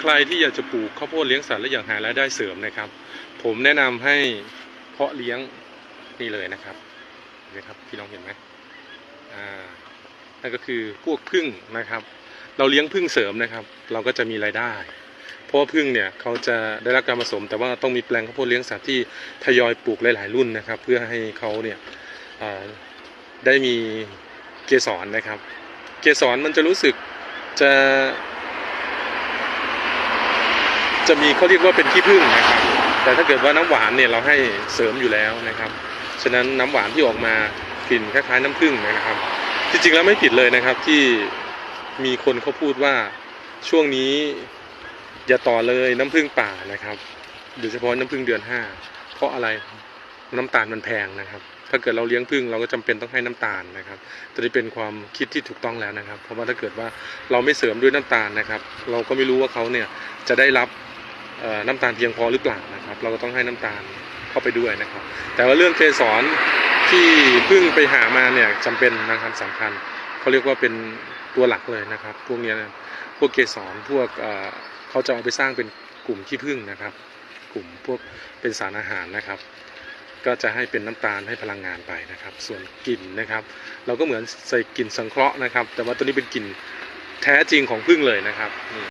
ใครที่อยากจะปลูกข้าวโพดเลี้ยงสัตว์และอยากหารายได้เสริมนะครับ ผมแนะนำให้เพาะเลี้ยงนี่เลยนะครับเห็นไหมครับพี่น้องเห็นไหมอ่านั่นก็คือพวกพึ่งนะครับ เราเลี้ยงพึ่งเสริมนะครับ เราก็จะมีรายได้เพราะว่าพึ่งเนี่ยเขาจะได้รับการผสม แต่ว่าต้องมีแปลงข้าวโพดเลี้ยงสัตว์ที่ทยอยปลูกหลายๆรุ่นนะครับ เพื่อให้เขาเนี่ยได้มีเกสรนะครับ เกสรมันจะรู้สึกจะ จะมีเขาเรียกว่าเป็นขี้ผึ้งนะครับ แต่ถ้าเกิดว่าน้ำหวานเนี่ยเราให้เสริมอยู่แล้วนะครับ ฉะนั้นน้ำหวานที่ออกมากลิ่นคล้ายๆน้ำผึ้งนะครับ จริงๆแล้วไม่ผิดเลยนะครับที่มีคนเขาพูดว่าช่วงนี้อย่าต่อเลยน้ำผึ้งป่านะครับโดยเฉพาะน้ำผึ้งเดือนห้าเพราะอะไรน้ำตาลมันแพงนะครับถ้าเกิดเราเลี้ยงผึ้งเราก็จำเป็นต้องให้น้ำตาลนะครับตัวนี้เป็นความคิดที่ถูกต้องแล้วนะครับ เพราะว่าถ้าเกิดว่าเราไม่เสริมด้วยน้ำตาลนะครับ เราก็ไม่รู้ว่าเขาเนี่ยจะได้รับ น้ำตาลเพียงพอหรือเปล่านะครับ เราก็ต้องให้น้ำตาลเข้าไปด้วยนะครับ แต่ว่าเรื่องเกสรที่เพึ่งไปหามาเนี่ยจำเป็นนะครับสำคัญเขาเรียกว่าเป็นตัวหลักเลยนะครับ พวกนี้พวกเกสรพวกเขาจะเอาไปสร้างเป็นกลุ่มขี้ผึ้งนะครับ กลุ่มพวกเป็นสารอาหารนะครับ ก็จะให้เป็นน้ำตาลให้พลังงานไปนะครับ ส่วนกลิ่นนะครับ เราก็เหมือนใส่กลิ่นสังเคราะห์นะครับ แต่ว่าตัวนี้เป็นกลิ่นแท้จริงของผึ้งเลยนะครับ